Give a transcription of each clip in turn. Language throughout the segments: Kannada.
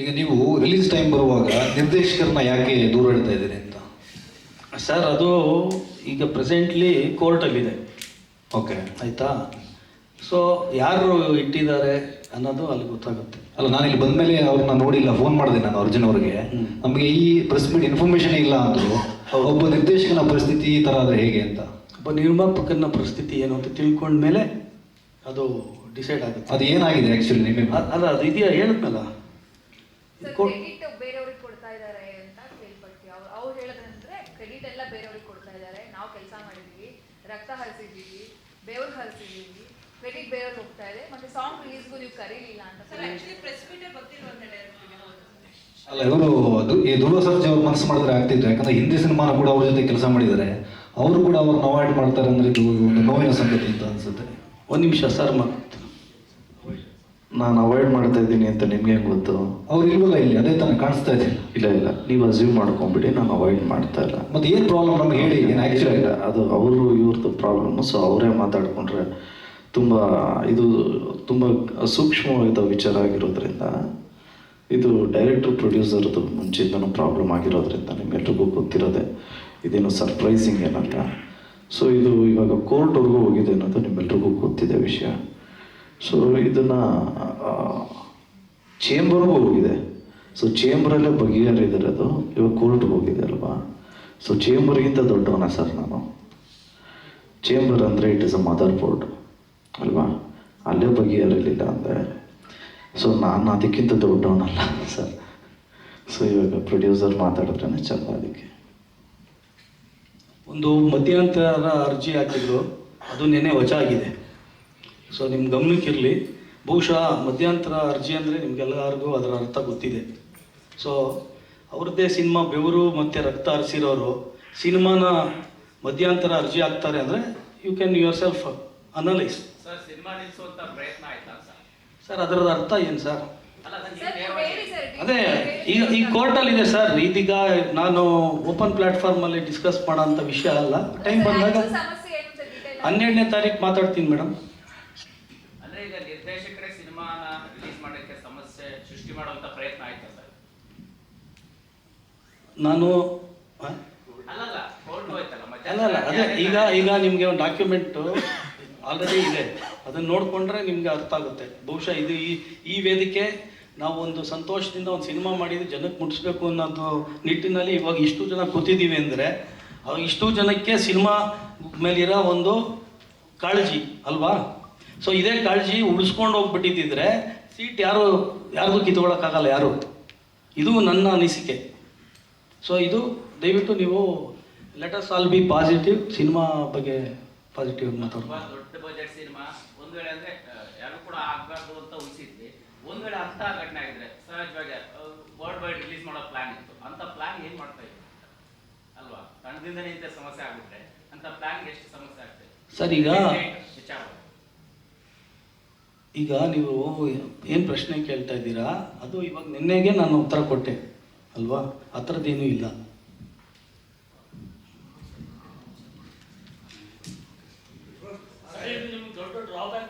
ಈಗ ನೀವು ರಿಲೀಸ್ ಟೈಮ್ ಬರುವಾಗ ನಿರ್ದೇಶಕರನ್ನ ಯಾಕೆ ದೂರ ಇಡ್ತಾ ಇದ್ದೀರಿ ಅಂತ? ಸರ್ ಅದು ಈಗ ಪ್ರೆಸೆಂಟ್ಲಿ ಕೋರ್ಟಲ್ಲಿದೆ ಓಕೆ ಆಯಿತಾ? ಸೊ ಯಾರು ಇಟ್ಟಿದ್ದಾರೆ ಅನ್ನೋದು ಅಲ್ಲಿ ಗೊತ್ತಾಗುತ್ತೆ. ಅಲ್ಲ ನಾನು ಇಲ್ಲಿ ಬಂದ ಮೇಲೆ ಅವ್ರನ್ನ ನೋಡಿಲ್ಲ ಫೋನ್ ಮಾಡಿದೆ ನಾನು ಅರ್ಜುನ್ ಅವ್ರಿಗೆ. ನಮಗೆ ಈ ಪ್ರೆಸ್ ಮೀಟ್ ಇನ್ಫಾರ್ಮೇಶನ್ ಇಲ್ಲ ಅಂದ್ರು. ಒಬ್ಬ ನಿರ್ದೇಶಕನ ಪರಿಸ್ಥಿತಿ ಈ ಥರ ಆದರೆ ಹೇಗೆ ಅಂತ? ಒಬ್ಬ ನಿರ್ಮಾಪಕನ ಪರಿಸ್ಥಿತಿ ಏನು ಅಂತ ತಿಳ್ಕೊಂಡ್ಮೇಲೆ ಅದು ಡಿಸೈಡ್ ಆಗುತ್ತೆ. ಅದು ಏನಾಗಿದೆ ಆ್ಯಕ್ಚುಲಿ ನಿಮಗೆ ಅಲ್ಲ ಅದು ಇದೆಯಾ? ಹೇಳಿದ್ನಲ್ಲ. ಕ್ರೆಡಿಟ್ ಬೇರೆಯವ್ರಿಗೆ ಕೊಡ್ತಾ ಇದ್ದಾರೆ ಅಂತ ಕೇಳ್ಪಡ್ತೀವಿ. ಅವ್ರು ಅವ್ರು ಹೇಳೋದಂದ್ರೆ ಕ್ರೆಡಿಟ್ ಎಲ್ಲ ಬೇರೆಯವ್ರಿಗೆ ಕೊಡ್ತಾ ಇದ್ದಾರೆ ನಾವು ಕೆಲಸ ಮಾಡಿದೀವಿ ರಕ್ತ ಹರಿಸಿದೀವಿ ಬೇವ್ರು ಹರಿಸಿದೀವಿ ಕ್ರೆಡಿಟ್ ಬೇರೆಯವ್ರಿಗೆ ಹೋಗ್ತಾ ಇದೆ. ಮತ್ತೆ ಸಾಂಗ್ ರಿಲೀಸ್ಗೂ ನೀವು ಕರೀಲಿಲ್ಲ ಅಂತ ಸರ್ ಆಕ್ಚುಲಿ ಪ್ರೆಸ್ ಮೀಟೇ ಡೈರೆಕ್ಟ್ರಿಗೆ ಹೌದು ಅಲ್ಲ ಇವರು ಈ ದೂರ ಸರ್ಜಿ ಅವ್ರು ಮನಸ್ಸು ಮಾಡಿದ್ರೆ ಆಗ್ತಿತ್ತು. ಯಾಕಂದ್ರೆ ಹಿಂದಿ ಸಿನಿಮಾನ ಕೂಡ ಅವ್ರ ಜೊತೆ ಕೆಲಸ ಮಾಡಿದ್ದಾರೆ ಅವರು ಕೂಡ ಅವ್ರನ್ನ ಅವಾಯ್ಡ್ ಮಾಡ್ತಾರೆ ಅಂದ್ರೆ ಇದು ಒಂದು ನೋವಿನ ಸಂಗತಿ ಅಂತ ಅನ್ಸುತ್ತೆ. ಒಂದು ನಿಮಿಷ ಸರ್ ಮತ್ತೆ ನಾನು ಅವಾಯ್ಡ್ ಮಾಡ್ತಾ ಇದ್ದೀನಿ ಅಂತ ನಿಮ್ಗೆ ಹೆಂಗ್ ಗೊತ್ತು? ಅವ್ರು ಇಲ್ವಲ್ಲ ಇಲ್ಲಿ? ಅದೇ ತಾನೇ ಕಾಣಿಸ್ತಾ ಇದೆ. ಇಲ್ಲ ಇಲ್ಲ. ನೀವು ಅಸ್ಯೂಮ್ ಮಾಡ್ಕೊಂಬಿಡಿ ನಾನು ಅವಾಯ್ಡ್ ಮಾಡ್ತಾ ಇಲ್ಲ. ಮತ್ತೆ ಏನು ಪ್ರಾಬ್ಲಮ್ ನಮ್ಗೆ? ಹೇಳಿ ಏನು ಆಕ್ಚುಲಿ ಇಲ್ಲ. ಅದು ಅವರು ಇವ್ರದ್ದು ಪ್ರಾಬ್ಲಮ್ ಸೊ ಅವರೇ ಮಾತಾಡ್ಕೊಂಡ್ರೆ ತುಂಬ ಇದು ತುಂಬ ಸೂಕ್ಷ್ಮವಾದ ವಿಚಾರ ಆಗಿರೋದ್ರಿಂದ ಇದು ಡೈರೆಕ್ಟರ್ ಪ್ರೊಡ್ಯೂಸರ್ದು ಮುಂಚಿಂದನೂ ಪ್ರಾಬ್ಲಮ್ ಆಗಿರೋದ್ರಿಂದ ನಿಮ್ಗೆಲ್ರಿಗೂ ಗೊತ್ತಿರೋದೆ ಇದೇನು ಸರ್ಪ್ರೈಸಿಂಗ್ ಏನಲ್ಲ. ಸೊ ಇದು ಇವಾಗ ಕೋರ್ಟ್ವರೆಗೂ ಹೋಗಿದೆ ಅನ್ನೋದು ನಿಮ್ಮೆಲ್ರಿಗೂ ಗೊತ್ತಿದೆ ವಿಷಯ. ಸೊ ಇದನ್ನು ಚೇಂಬರ್ಗೂ ಹೋಗಿದೆ. ಸೊ ಚೇಂಬರಲ್ಲೇ ಬಗೆಹರಿದರೆ ಅದು. ಇವಾಗ ಕೋರ್ಟ್ಗೆ ಹೋಗಿದೆ ಅಲ್ವಾ? ಸೊ ಚೇಂಬರ್ಗಿಂತ ದೊಡ್ಡವನ ಸರ್ ನಾನು? ಚೇಂಬರ್ ಅಂದರೆ it is a mother board ಅಲ್ವಾ? ಅಲ್ಲೇ ಬಗೆಹರಲಿಲ್ಲ ಅಂದರೆ. ಸೊ ನಾನು ಅದಕ್ಕಿಂತ ದೊಡ್ಡವನಲ್ಲ ಸರ್. ಸೊ ಇವಾಗ ಪ್ರೊಡ್ಯೂಸರ್ ಮಾತಾಡಿದ್ರೆ ಚಂದ ಅದಕ್ಕೆ. ಒಂದು ಮಧ್ಯಂತರ ಅರ್ಜಿ ಹಾಕಿದ್ರು. ಅದು ನೆನೆ ವಜಾ ಆಗಿದೆ. ಸೊ ನಿಮ್ಮ ಗಮನಕ್ಕಿರಲಿ ಬಹುಶಃ ಮಧ್ಯಂತರ ಅರ್ಜಿ ಅಂದರೆ ನಿಮ್ಗೆಲ್ಲರಿಗೂ ಅದರ ಅರ್ಥ ಗೊತ್ತಿದೆ. ಸೊ ಅವ್ರದ್ದೇ ಸಿನಿಮಾ ಬೆವರು ಮತ್ತು ರಕ್ತ ಹರಿಸಿರೋರು ಸಿನಿಮಾನ ಮಧ್ಯಂತರ ಅರ್ಜಿ ಹಾಕ್ತಾರೆ ಅಂದರೆ you can yourself analyse sir cinema ನಿಲ್ಲಿಸುವಂತ ಪ್ರಯತ್ನ ಆಯ್ತಾ ಸರ್? ಸರ್ ಅದರದ ಅರ್ಥ ಏನು ಸರ್ ಅಲ್ಲ ಸರ್ ನೀವು ಸರ್ ಅದೇ ಈಗ ಈ ಕೋರ್ಟಲ್ಲಿ ಇದೆ ಸರ್ ಇದೀಗ ನಾನು ಓಪನ್ ಪ್ಲಾಟ್ಫಾರ್ಮಲ್ಲಿ ಡಿಸ್ಕಸ್ ಮಾಡೋ ಅಂಥ ವಿಷಯ ಅಲ್ಲ. ಟೈಮ್ ಬಂದಾಗ ಹನ್ನೆರಡನೇ ತಾರೀಕು ಮಾತಾಡ್ತೀನಿ ಮೇಡಮ್ ಅಂದ್ರೆ ಈಗ ನಿರ್ದೇಶಕರೇ ಸಿನಿಮಾನ ರಿಲೀಸ್ ಮಾಡೋಕ್ಕೆ ಸಮಸ್ಯೆ ಸೃಷ್ಟಿ ಮಾಡುವಂತ ಪ್ರಯತ್ನ ಆಯ್ತಾ ಸರ್ ನಾನು ಅಲ್ಲ ಅಲ್ಲ ಅದೇ ಈಗ ಈಗ ನಿಮಗೆ ಒಂದು ಡಾಕ್ಯುಮೆಂಟ್ ಆಲ್ರೆಡಿ ಇದೆ. ಅದನ್ನ ನೋಡಿಕೊಂಡ್ರೆ ನಿಮಗೆ ಅರ್ಥ ಆಗುತ್ತೆ. ಬಹುಶಃ ಇದು ಈ ಈ ವೇದಿಕೆ ನಾವು ಒಂದು ಸಂತೋಷದಿಂದ ಒಂದು ಸಿನಿಮಾ ಮಾಡಿದ್ದು ಜನಕ್ಕೆ ಮುಟ್ಟಿಸ್ಬೇಕು ಅನ್ನೋದು ನಿಟ್ಟಿನಲ್ಲಿ ಇವಾಗ ಇಷ್ಟು ಜನ ಕೂತಿದ್ದೀವಿ ಅಂದರೆ ಇಷ್ಟು ಜನಕ್ಕೆ ಸಿನಿಮಾ ಮೇಲಿರೋ ಒಂದು ಕಾಳಜಿ ಅಲ್ವಾ? ಸೊ ಇದೇ ಕಾಳಜಿ ಉಳಿಸ್ಕೊಂಡು ಹೋಗ್ಬಿಟ್ಟಿದ್ದಿದ್ರೆ ಸೀಟ್ ಯಾರು ಯಾರಿಗೂ ಕಿತ್ಕೊಳ್ಳೋಕ್ಕಾಗಲ್ಲ ಯಾರು? ಇದು ನನ್ನ ಅನಿಸಿಕೆ. ಸೊ ಇದು ದಯವಿಟ್ಟು ನೀವು let us all be positive cinema ಬಗ್ಗೆ ಪಾಸಿಟಿವ್ ತುಂಬಾ ಮಾತಾಡ್ಬೋದು ದೊಡ್ಡ ಬಜೆಟ್ ಸಿನಿಮಾ ಒಂದ್ ವೇಳೆ ಅಂದ್ರೆ ಯಾರು ಕೂಡ ಆಗಬಾರ್ದು ಅಂತ ಉಳಿಸಿದ್ವಿ. ಒಂದ್ ವೇಳೆ ಅಂತ ಘಟನೆ ಆಗಿದ್ರೆ ಸಹಜವಾಗಿ ವರ್ಲ್ಡ್ ವೈಡ್ ರಿಲೀಸ್ ಮಾಡೋ ಪ್ಲಾನ್ ಇತ್ತು. ಅಂತ ಪ್ಲಾನ್ ಏನು ಮಾಡ್ತಾ ಇದ್ರು? ಅಲ್ವಾ? ತಂಡದಿಂದನೇ ಇಂಥ ಸಮಸ್ಯೆ ಆಗ್ಬಿಟ್ರೆ ಅಂತ ಪ್ಲಾನ್ ಎಷ್ಟು ಸಮಸ್ಯೆ ಆಗ್ತದೆ? ಸರ್ ಈಗ ಈಗ ನೀವು ಏನು ಪ್ರಶ್ನೆ ಕೇಳ್ತಾ ಇದ್ದೀರಾ? ಅದು ಇವಾಗ ನಿನ್ನೆಗೆ ನಾನು ಉತ್ತರ ಕೊಟ್ಟೆ. ಅಲ್ವಾ? ಆ ಥರದ್ದೇನೂ ಇಲ್ಲ. ಇದು ನಿಮ್ಗೆ ದೊಡ್ಡ ಡ್ರಾಬ್ಯಾಕ್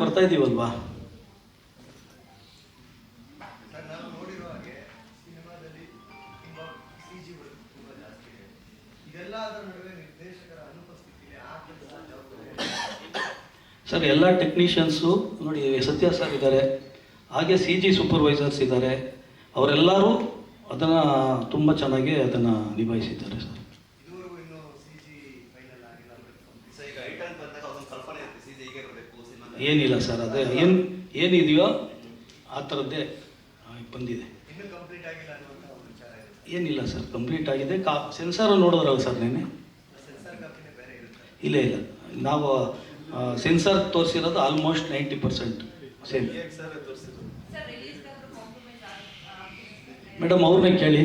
ಬರ್ತಾ ಈಗ ಸರ್ ಎಲ್ಲ ಟೆಕ್ನಿಷಿಯನ್ಸು ನೋಡಿ ಸತ್ಯ ಸರ್ ಇದ್ದಾರೆ. ಹಾಗೆ ಸಿ ಜಿ ಸೂಪರ್ವೈಸರ್ಸ್ ಇದ್ದಾರೆ. ಅವರೆಲ್ಲರೂ ಅದನ್ನು ತುಂಬ ಚೆನ್ನಾಗಿ ಅದನ್ನು ನಿಭಾಯಿಸಿದ್ದಾರೆ ಸರ್. ಏನಿಲ್ಲ ಸರ್ ಅದೇ ಏನು ಏನಿದೆಯೋ ಆ ಥರದ್ದೇ ಬಂದಿದೆ. ಏನಿಲ್ಲ ಸರ್ ಕಂಪ್ಲೀಟ್ ಆಗಿದೆ. ಕಾ ಸೆನ್ಸಾರು ನೋಡಿದ್ರಲ್ಲ ಸರ್ ನೆನೆ ಇಲ್ಲ ಇಲ್ಲ. ನಾವು censor ತೋರಿಸಿರೋದು almost ninety percent same madam ಅವ್ರನ್ನೇ ಕೇಳಿ.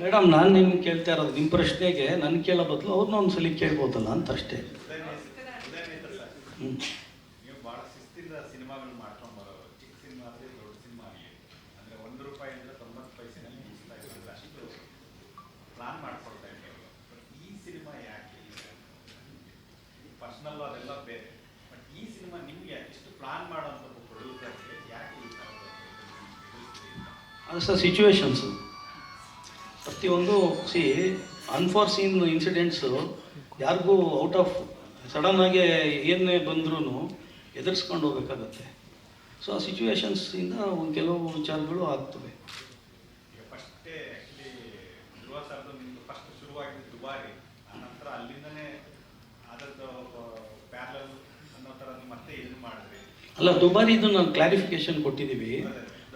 ಮೇಡಮ್ ನಾನು ನಿಮ್ಗೆ ಕೇಳ್ತಾ ಇರೋದು ನಿಮ್ಮ ಪ್ರಶ್ನೆಗೆ ನನ್ನ ಕೇಳೋ ಬದಲು ಅವ್ರನ್ನ ಒಂದು ಸಲ ಕೇಳ್ಬೋದಲ್ಲ ಅಂತ ಅಷ್ಟೇ ಅದಕ್ಕೋಸ್ಕರ ಹ್ಮ್. ನೀವು ಬಹಳ ಶಿಸ್ತಿಂದ ಸಿನಿಮಾಗಳು ಮಾಡ್ಕೊಂಡು ಬರೋರು ಚಿಕ್ಕ ಸಿನಿಮಾ ಆದರೆ ದೊಡ್ಡ ಸಿನಿಮಾ ಆಗಲಿ ಅಂದರೆ ಒಂದು ರೂಪಾಯಿ ಅಂದರೆ ತೊಂಬತ್ತು ಪೈಸೆನಲ್ಲಿ ಮುಗಿಸ್ತಾ ಇದ್ದಾರೆ ಅಷ್ಟು ಪ್ಲಾನ್ ಮಾಡ್ಕೊಳ್ತಾ ಇದ್ದಾರೆ ಬಟ್ ಈ ಸಿನಿಮಾ ಯಾಕೆ ಪರ್ಸ್ನಲ್ ಅದೆಲ್ಲ ಬೇರೆ. ಬಟ್ ಈ ಸಿನಿಮಾ ನಿಮಗೆ ಇಷ್ಟು ಪ್ಲಾನ್ ಮಾಡೋಂಥ ಪ್ರೊಡ್ಯೂಸರ್ಗೆ ಯಾಕೆ? ಅದು ಸರ್ ಸಿಚುವೇಶನ್ಸು ಪ್ರತಿಯೊಂದು ಸಿ ಅನ್ಫಾರ್ಸೀನ್ ಇನ್ಸಿಡೆಂಟ್ಸು ಯಾರಿಗೂ ಔಟ್ ಆಫ್ ಸಡನ್ನಾಗಿ ಏನೇ ಬಂದ್ರೂ ಎದುರಿಸ್ಕೊಂಡು ಹೋಗ್ಬೇಕಾಗತ್ತೆ. ಸೊ ಆ ಸಿಚುವೇಶನ್ಸಿಂದ ಒಂದು ಕೆಲವು ವಿಚಾರಗಳು ಆಗ್ತವೆ ಈಗ ಫಸ್ಟೇ ಆ್ಯಕ್ಚುಲಿ ಧ್ರುವ ಸರ್ದು ನಿಮ್ಮದು ಫಸ್ಟ್ ಶುರುವಾಗಿದ್ದು ದುಬಾರಿ ಆ ನಂತರ ಅಲ್ಲಿಂದನೇ ಅದರದ್ದು ಪ್ಯಾರಲ್ ಅನ್ನೋ ಥರ ನೀವು ಮತ್ತೆ ಇದು ಮಾಡಿದ್ರಿ ದುಬಾರಿ ಇದು ನಾನು ಕ್ಲಾರಿಫಿಕೇಶನ್ ಕೊಟ್ಟಿದ್ದೀವಿ.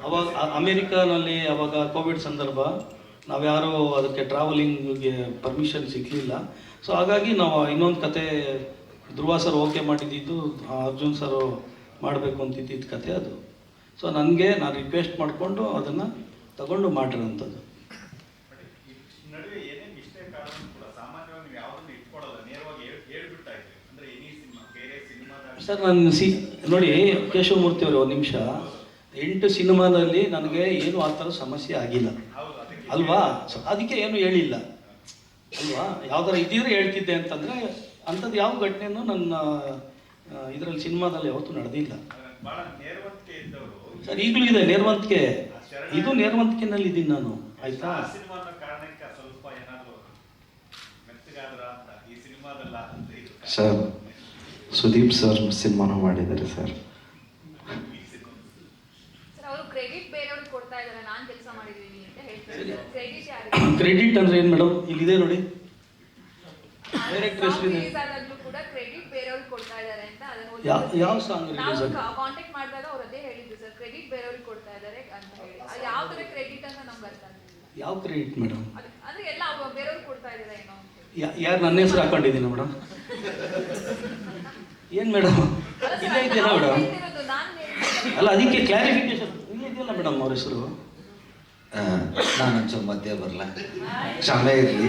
ಅವಾಗ ಅಮೇರಿಕಾನಲ್ಲಿ ಅವಾಗ ಕೋವಿಡ್ ಸಂದರ್ಭ ನಾವ್ಯಾರೂ ಅದಕ್ಕೆ ಟ್ರಾವೆಲಿಂಗ್ಗೆ ಪರ್ಮಿಷನ್ ಸಿಗಲಿಲ್ಲ. ಸೊ ಹಾಗಾಗಿ ನಾವು ಇನ್ನೊಂದು ಕತೆ, ಧ್ರುವ ಸರ್ ಓಕೆ ಮಾಡಿದ್ದು, ಅರ್ಜುನ್ ಸರ್ ಮಾಡಬೇಕು ಅಂತಿದ್ದಿದ್ದು ಕತೆ ಅದು. ಸೊ ನನಗೆ ನಾನು ರಿಕ್ವೆಸ್ಟ್ ಮಾಡಿಕೊಂಡು ಅದನ್ನು ತಗೊಂಡು ಮಾಡಿರೋಂಥದ್ದು ಬಟ್ ಈ ನಡುವೆ ಏನೇ ಮಿಸ್ಟೇಕ್ ಆದ್ರೂ ಕೂಡ ಸಾಮಾನ್ಯವಾಗಿ ನೀವು ಯಾವುದನ್ನು ಇಟ್ಕೊಳ್ಳಲ್ಲ ನೇರವಾಗಿ ಹೇಳ್ ಹೇಳ್ಬಿಡ್ತಾ ಇದ್ರಿ ಅಂದ್ರೆ ಎನಿ ಸಿನಿಮಾ ಬೇರೆ ಸಿನಿಮಾದ ಸರ್, ನಾನು ಸಿ, ನೋಡಿ, ಕೇಶವಮೂರ್ತಿ ಅವರು, ಒಂದು ನಿಮಿಷ. ಎಂಟು ಸಿನಿಮಾದಲ್ಲಿ ನನಗೆ ಏನು ಆ ಥರ ಸಮಸ್ಯೆ ಆಗಿಲ್ಲ. ಅಲ್ವಾ? ಅದಕ್ಕೆ ಏನು ಹೇಳಿಲ್ಲ. ಅಲ್ವಾ? ಯಾವ್ದಾರ ಇದ್ದಿದ್ರೆ ಹೇಳ್ತಿದ್ದೆ ಅಂತಂದರೆ ಅಂಥದ್ದು ಯಾವ ಘಟನೆನೂ ನನ್ನ ಇದರಲ್ಲಿ ಸಿನಿಮಾದಲ್ಲಿ ಯಾವತ್ತೂ ನಡೆದಿಲ್ಲ. ಸರ್, ಈಗಲೂ ಇದೆ ನೇರ್ವಂತಿಕೆ ಇದು ನೇರ್ವಂತಿಕೆನಲ್ಲಿ ಇದ್ದೀನಿ ನಾನು. ಆಯ್ತಾ? ಸರ್ ಸುದೀಪ್ ಸರ್ ಸಿನಿಮಾನು ಮಾಡಿದ್ದಾರೆ ಸರ್. ಸರ್ ಅವರು ಕ್ರೆಡಿಟ್ ಬೇರೆಯವ್ರಿಗೆ ಕೊಡ್ತಾ ಇದ್ದಾರೆ ನಾನು ಕೆಲಸ ಮಾಡಿದ್ದೀನಿ ಅಂತ ಹೇಳ್ತಾರೆ ಕ್ರೆಡಿಟ್ ಕ್ರೆಡಿಟ್ ಅಂದ್ರೆ ಏನು ಮೇಡಮ್ ಇಲ್ಲಿದೆ ನೋಡಿ. Director ಹೆಸ್ರಿದೆ. ರಿಲೀಸ್ ಕೂಡ ಕ್ರೆಡಿಟ್ ಬೇರೆಯವ್ರಿಗೆ ಕೊಡ್ತಾ ಇದ್ದಾರೆ ಅಂತ ಅದನ್ನ ಯಾ- ಯಾವ ಸಾಂಗ್ ನಾವು ಕಾಂಟ್ಯಾಕ್ಟ್ ಮಾಡಿದಾಗ ಅವ್ರು ಅದೇ ಹೇಳಿದ್ರು ಸರ್ ಕ್ರೆಡಿಟ್ ಬೇರೆಯವ್ರಿಗೆ ಕೊಡ್ತಾ ಇದ್ದಾರೆ ಅಂತ ಹೇಳಿ. ಯಾವ ತರ ಕ್ರೆಡಿಟ್ ಅಂತ ನಮ್ಗೆ ಅರ್ಥ ಯಾವ ಕ್ರೆಡಿಟ್ ಮೇಡಮ್ ಅದು ಅಂದ್ರೆ ಎಲ್ಲ ಅವ್ರು ಬೇರೆಯವ್ರಿಗೆ ಕೊಡ್ತಾ ಇದ್ದಾರೆ ಯಾರು ನನ್ನ ಹೆಸರು ಹಾಕೊಂಡಿದ್ದೀನಿ ಮೇಡಮ್ ಏನು ಮೇಡಮ್ ಇಲ್ಲೇ ಇದೆಯಲ್ಲ ಮೇಡಮ್. ಅಲ್ಲ ಅದಕ್ಕೆ ಕ್ಲಾರಿಫಿಕೇಶನ್ ಇಲ್ಲೇ ಇದೆಯಲ್ಲ ಮೇಡಮ್ ಅವ್ರ ಹೆಸರು? ನಾನು ಒಂಚೂರು ಮಧ್ಯೆ ಬರಲ್ಲ ಕ್ಷಮೆ ಇರಲಿ.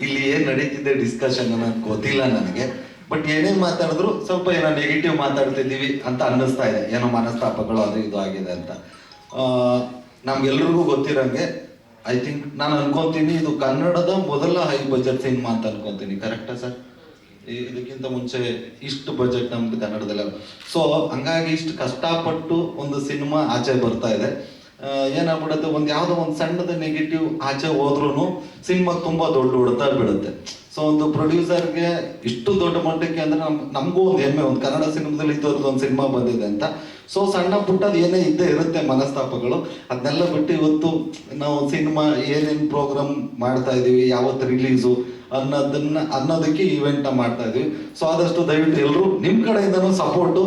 ಇಲ್ಲಿ ಏನು ನಡೀತಿದೆ ಡಿಸ್ಕಷನ್ ಅನ್ನೋದು ಗೊತ್ತಿಲ್ಲ ನನಗೆ. ಬಟ್ ಏನೇ ಮಾತಾಡಿದ್ರು ಸ್ವಲ್ಪ ಏನೋ ನೆಗೆಟಿವ್ ಮಾತಾಡ್ತಿದ್ದೀವಿ ಅಂತ ಅನ್ನಿಸ್ತಾ ಇದೆ. ಏನೋ ಮನಸ್ತಾಪಗಳು ಅದು ಇದು ಆಗಿದೆ ಅಂತ. ಆ, ನಮ್ಗೆಲ್ರಿಗೂ ಗೊತ್ತಿರೋಂಗೆ ಐ ಥಿಂಕ್ ನಾನು ಅನ್ಕೊಂತೀನಿ ಇದು ಕನ್ನಡದ ಮೊದಲ ಹೈ ಬಜೆಟ್ ಸಿನಿಮಾ ಅಂತ ಅನ್ಕೊಂತೀನಿ. ಕರೆಕ್ಟಾ ಸರ್? ಇದಕ್ಕಿಂತ ಮುಂಚೆ ಇಷ್ಟು ಬಜೆಟ್ ನಮ್ದು ಕನ್ನಡದಲ್ಲಿ ಸೊ ಹಂಗಾಗಿ ಇಷ್ಟು ಕಷ್ಟಪಟ್ಟು ಒಂದು ಸಿನಿಮಾ ಆಚೆ ಬರ್ತಾ ಇದೆ. ಏನಾಗ್ಬಿಡುತ್ತೆ, ಒಂದು ಯಾವುದೋ ಒಂದು ಸಣ್ಣದ ನೆಗೆಟಿವ್ ಆಚೆ ಹೋದ್ರೂ ಸಿನಿಮಾ ತುಂಬಾ ದೊಡ್ಡ ಹೊಡೆತ ಬೀಳುತ್ತೆ ಸೊ ಒಂದು ಪ್ರೊಡ್ಯೂಸರ್ಗೆ ಇಷ್ಟು ದೊಡ್ಡ ಮಟ್ಟಕ್ಕೆ ಅಂದ್ರೆ ನಮ್, ನಮಗೂ ಒಂದು ಹೆಮ್ಮೆ, ಒಂದು ಕನ್ನಡ ಸಿನಿಮಾದಲ್ಲಿ ಇದ್ದವ್ರದ್ದು ಒಂದು ಸಿನಿಮಾ ಬಂದಿದೆ ಅಂತ. ಸೊ ಸಣ್ಣ ಪುಟ್ಟದ ಏನೇ ಇದ್ದೇ ಇರುತ್ತೆ ಮನಸ್ತಾಪಗಳು. ಅದನ್ನೆಲ್ಲ ಬಿಟ್ಟು ಇವತ್ತು ನಾವು ಸಿನಿಮಾ ಏನೇನು ಪ್ರೋಗ್ರಾಮ್ ಮಾಡ್ತಾ ಇದೀವಿ, ಯಾವತ್ತು ರಿಲೀಸು ಅನ್ನೋದನ್ನ, ಅನ್ನೋದಕ್ಕೆ ಈವೆಂಟ್ ಮಾಡ್ತಾ ಇದೀವಿ. ಸೊ ಆದಷ್ಟು ದಯವಿಟ್ಟು ಎಲ್ಲರೂ ನಿಮ್ಮ ಕಡೆಯಿಂದನೂ ಸಪೋರ್ಟು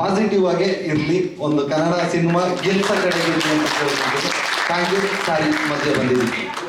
ಪಾಸಿಟಿವ್ ಆಗೇ ಇರಲಿ. ಒಂದು ಕನ್ನಡ ಸಿನಿಮಾ ಗೆಲ್ಸ ಕಡೆಗೆ ಅಂತ ಕೇಳ್ಕೊತೀನಿ ಥ್ಯಾಂಕ್ ಯು ಸಾರಿ, ಮಧ್ಯೆ ಬಂದಿದ್ದೀನಿ.